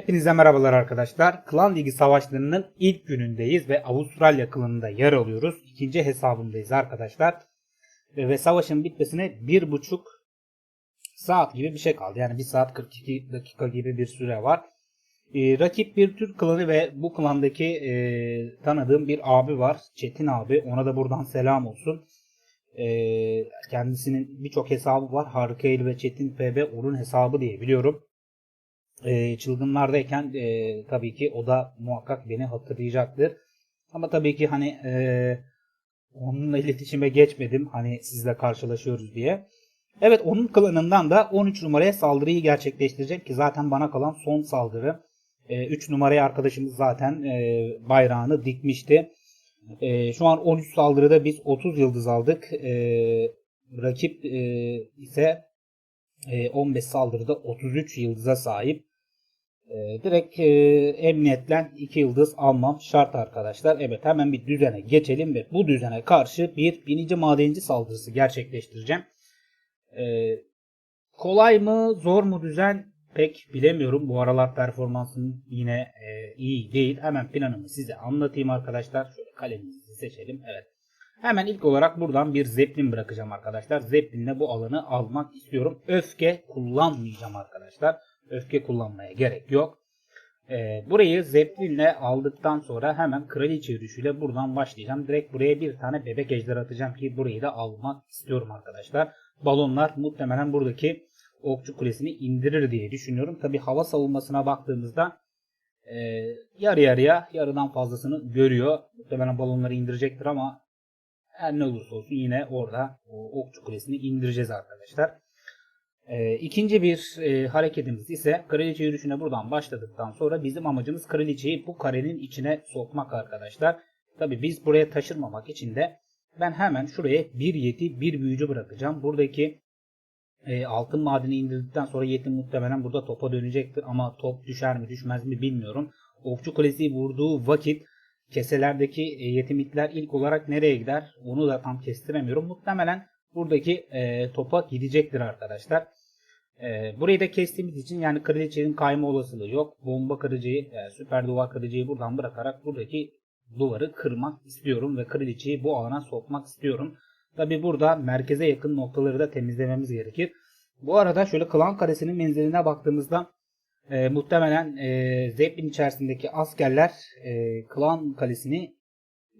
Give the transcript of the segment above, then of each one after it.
Hepinize merhabalar arkadaşlar. Klan Ligi savaşlarının ilk günündeyiz ve Avustralya klanında yer alıyoruz. İkinci hesabındayız arkadaşlar. Ve, savaşın bitmesine bir buçuk saat gibi bir şey kaldı. Yani 1 saat 42 dakika gibi bir süre var. Ee, rakip bir Türk klanı ve bu klandaki e, tanıdığım bir abi var. Çetin abi. Ona da buradan selam olsun. Ee, kendisinin birçok hesabı var. Harikail ve Çetin PB onun hesabı diye biliyorum e, çılgınlardayken e, tabii ki o da muhakkak beni hatırlayacaktır. Ama tabii ki hani e, onunla iletişime geçmedim hani sizle karşılaşıyoruz diye. Evet onun klanından da 13 numaraya saldırıyı gerçekleştirecek ki zaten bana kalan son saldırı. E, 3 numaraya arkadaşımız zaten e, bayrağını dikmişti. E, şu an 13 saldırıda biz 30 yıldız aldık. E, rakip e, ise e, 15 saldırıda 33 yıldıza sahip. E, direkt e, emniyetle 2 yıldız almam şart arkadaşlar. Evet hemen bir düzene geçelim ve bu düzene karşı bir binici madenci saldırısı gerçekleştireceğim. E, kolay mı zor mu düzen pek bilemiyorum. Bu aralar performansım yine e, iyi değil. Hemen planımı size anlatayım arkadaşlar. Şöyle kalemimizi seçelim. Evet. Hemen ilk olarak buradan bir zeplin bırakacağım arkadaşlar. Zeplinle bu alanı almak istiyorum. Öfke kullanmayacağım arkadaşlar. Öfke kullanmaya gerek yok. Ee, burayı zeplinle aldıktan sonra hemen kraliçe yürüyüşüyle buradan başlayacağım. Direkt buraya bir tane bebek ejder atacağım ki burayı da almak istiyorum arkadaşlar. Balonlar muhtemelen buradaki okçu kulesini indirir diye düşünüyorum. Tabi hava savunmasına baktığımızda e, yarı yarıya yarıdan fazlasını görüyor. Muhtemelen balonları indirecektir ama her ne olursa olsun yine orada o okçu kulesini indireceğiz arkadaşlar. E, ikinci bir e, hareketimiz ise kraliçe yürüyüşüne buradan başladıktan sonra bizim amacımız kraliçeyi bu karenin içine sokmak arkadaşlar. Tabi biz buraya taşırmamak için de ben hemen şuraya bir yeti bir büyücü bırakacağım. Buradaki e, altın madeni indirdikten sonra yetim muhtemelen burada topa dönecektir ama top düşer mi düşmez mi bilmiyorum. Okçu kulesi vurduğu vakit keselerdeki e, yetimitler ilk olarak nereye gider onu da tam kestiremiyorum. Muhtemelen buradaki e, topa gidecektir arkadaşlar. E, burayı da kestiğimiz için yani kraliçenin kayma olasılığı yok. Bomba kırıcıyı, yani süper duvar kırıcıyı buradan bırakarak buradaki duvarı kırmak istiyorum ve kraliçeyi bu alana sokmak istiyorum. Tabi burada merkeze yakın noktaları da temizlememiz gerekir. Bu arada şöyle klan karesinin menziline baktığımızda e, muhtemelen e, Zeppelin içerisindeki askerler e, klan kalesini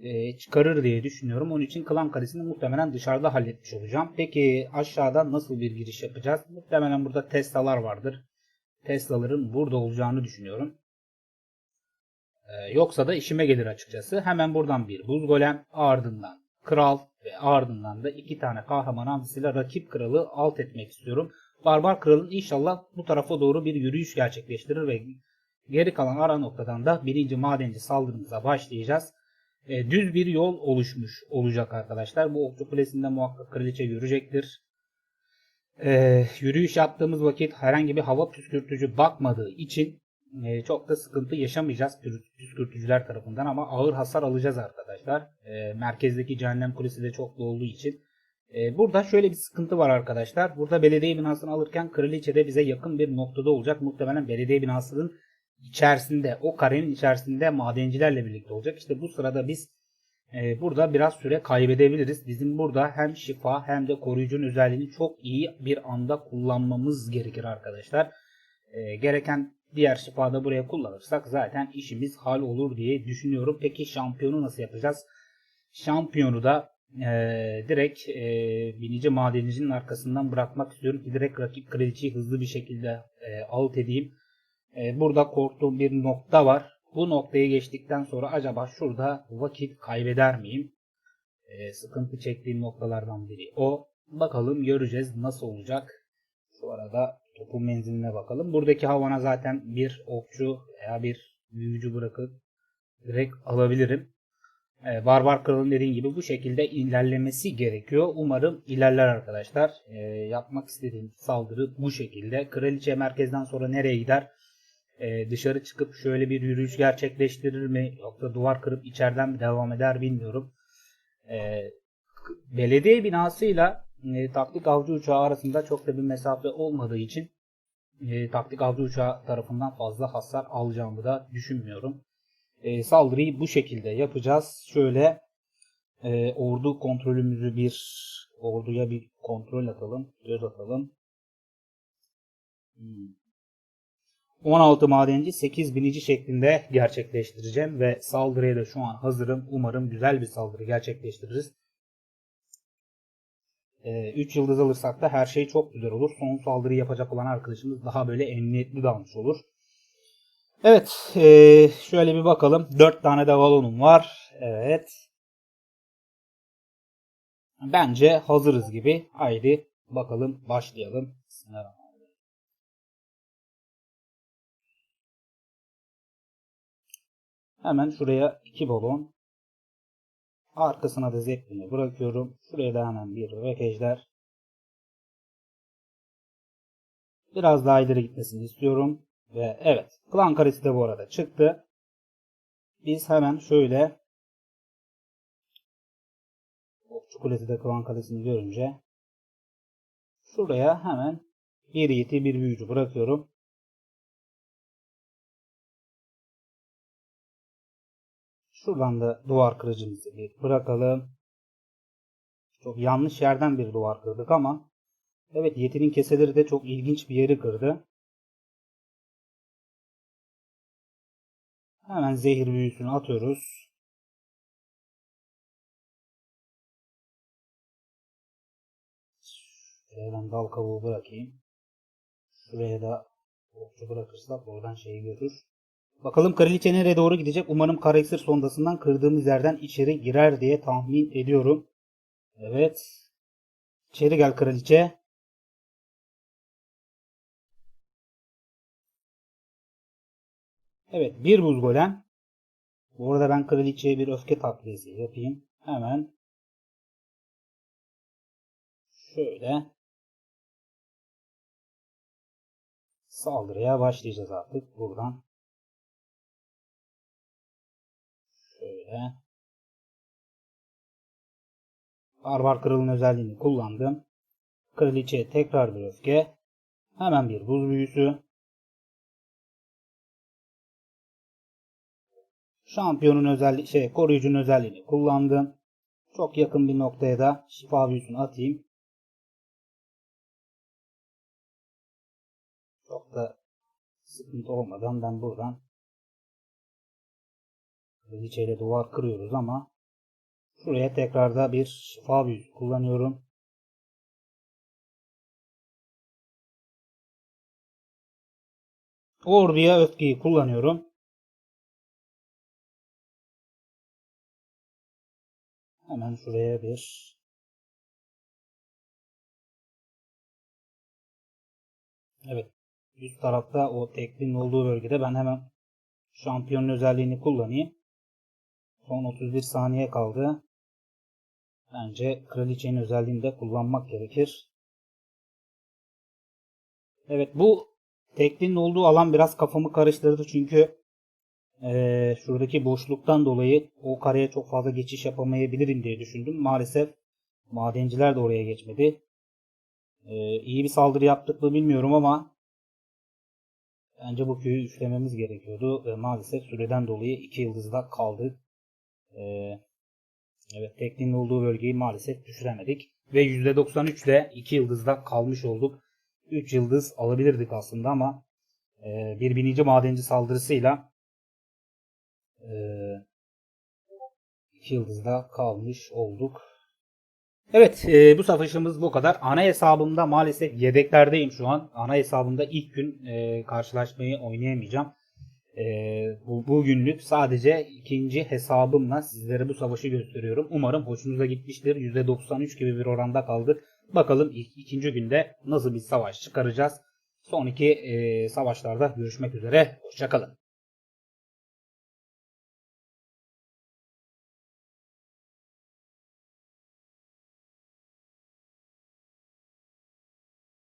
e, çıkarır diye düşünüyorum. Onun için klan kalesini muhtemelen dışarıda halletmiş olacağım. Peki aşağıda nasıl bir giriş yapacağız? Muhtemelen burada Tesla'lar vardır. Tesla'ların burada olacağını düşünüyorum. E, yoksa da işime gelir açıkçası. Hemen buradan bir buz golem ardından kral ve ardından da iki tane kahraman hamlesiyle rakip kralı alt etmek istiyorum. Barbar kralın inşallah bu tarafa doğru bir yürüyüş gerçekleştirir ve geri kalan ara noktadan da birinci madenci saldırımıza başlayacağız. E, düz bir yol oluşmuş olacak arkadaşlar. Bu okçu kulesinde muhakkak kraliçe yürüyecektir. E, yürüyüş yaptığımız vakit herhangi bir hava püskürtücü bakmadığı için e, çok da sıkıntı yaşamayacağız püskürtücüler tarafından ama ağır hasar alacağız arkadaşlar. E, merkezdeki cehennem kulesi de çok olduğu için. E, burada şöyle bir sıkıntı var arkadaşlar. Burada belediye binasını alırken kraliçe de bize yakın bir noktada olacak. Muhtemelen belediye binasının içerisinde, o karenin içerisinde madencilerle birlikte olacak. İşte bu sırada biz e, burada biraz süre kaybedebiliriz. Bizim burada hem şifa hem de koruyucunun özelliğini çok iyi bir anda kullanmamız gerekir arkadaşlar. E, gereken diğer şifada buraya kullanırsak zaten işimiz hal olur diye düşünüyorum. Peki şampiyonu nasıl yapacağız? Şampiyonu da e, direkt e, binici madenicinin arkasından bırakmak istiyorum ki direkt rakip kraliçeyi hızlı bir şekilde e, alt edeyim. E, burada korktuğum bir nokta var. Bu noktayı geçtikten sonra acaba şurada vakit kaybeder miyim? E, sıkıntı çektiğim noktalardan biri o. Bakalım göreceğiz nasıl olacak. Şu arada topun menziline bakalım. Buradaki havana zaten bir okçu veya bir büyücü bırakıp direkt alabilirim. Ee, Barbar Kral'ın dediğim gibi bu şekilde ilerlemesi gerekiyor. Umarım ilerler arkadaşlar. Ee, yapmak istediğim saldırı bu şekilde. Kraliçe merkezden sonra nereye gider? Ee, dışarı çıkıp şöyle bir yürüyüş gerçekleştirir mi? Yoksa duvar kırıp içeriden mi devam eder bilmiyorum. Ee, belediye binasıyla e, taktik avcı uçağı arasında çok da bir mesafe olmadığı için e, taktik avcı uçağı tarafından fazla hasar alacağımı da düşünmüyorum. E, saldırıyı bu şekilde yapacağız. Şöyle ordu kontrolümüzü bir orduya bir kontrol atalım. Göz atalım. Hmm. 16 madenci 8 binici şeklinde gerçekleştireceğim ve saldırıya da şu an hazırım. Umarım güzel bir saldırı gerçekleştiririz. 3 yıldız alırsak da her şey çok güzel olur. Son saldırı yapacak olan arkadaşımız daha böyle emniyetli dalmış olur. Evet. şöyle bir bakalım. 4 tane de balonum var. Evet. Bence hazırız gibi. Haydi bakalım başlayalım. Bismillahirrahmanirrahim. Hemen şuraya iki balon. Arkasına da zeplini bırakıyorum. Şuraya da hemen bir bebek ejder. Biraz daha ileri gitmesini istiyorum. Ve evet. Klan karesi de bu arada çıktı. Biz hemen şöyle Okçu kulesi klan kalesini görünce şuraya hemen bir yeti bir büyücü bırakıyorum. Şuradan da duvar kırıcımızı bir bırakalım. Çok yanlış yerden bir duvar kırdık ama evet yetinin keseleri de çok ilginç bir yeri kırdı. Hemen zehir büyüsünü atıyoruz. Şuraya ben dal kavuğu bırakayım. Şuraya da okçu bırakırsak oradan şeyi görür. Bakalım kraliçe nereye doğru gidecek? Umarım karakter sondasından kırdığımız yerden içeri girer diye tahmin ediyorum. Evet. İçeri gel kraliçe. Evet bir buz golem. Bu arada ben kraliçeye bir öfke takviyesi yapayım. Hemen. Şöyle. Saldırıya başlayacağız artık buradan. Şöyle. Barbar kralın özelliğini kullandım. Kraliçeye tekrar bir öfke. Hemen bir buz büyüsü. Şampiyonun özelliği, şey koruyucunun özelliğini kullandım. Çok yakın bir noktaya da şifa büyüsünü atayım. Çok da sıkıntı olmadan ben buradan Kraliçeyle duvar kırıyoruz ama şuraya tekrar da bir şifa büyüsü kullanıyorum. Orduya öfkeyi kullanıyorum. Hemen şuraya bir Evet. Üst tarafta o teklinin olduğu bölgede ben hemen şampiyonun özelliğini kullanayım. Son 31 saniye kaldı. Bence kraliçenin özelliğini de kullanmak gerekir. Evet bu teklinin olduğu alan biraz kafamı karıştırdı çünkü e, şuradaki boşluktan dolayı o kareye çok fazla geçiş yapamayabilirim diye düşündüm. Maalesef madenciler de oraya geçmedi. E, iyi bir saldırı yaptık mı bilmiyorum ama bence bu köyü üçlememiz gerekiyordu. E, maalesef süreden dolayı 2 yıldızda kaldık. Ee, evet tekniğin olduğu bölgeyi maalesef düşüremedik. Ve %93 ile 2 yıldızda kalmış olduk. 3 yıldız alabilirdik aslında ama e, bir binici madenci saldırısıyla e, 2 yıldızda kalmış olduk. Evet e, bu savaşımız bu kadar. Ana hesabımda maalesef yedeklerdeyim şu an. Ana hesabımda ilk gün e, karşılaşmayı oynayamayacağım. Ee, bu, bugünlük sadece ikinci hesabımla sizlere bu savaşı gösteriyorum. Umarım hoşunuza gitmiştir. %93 gibi bir oranda kaldık. Bakalım ilk, ikinci günde nasıl bir savaş çıkaracağız. Sonraki e, savaşlarda görüşmek üzere. Hoşçakalın.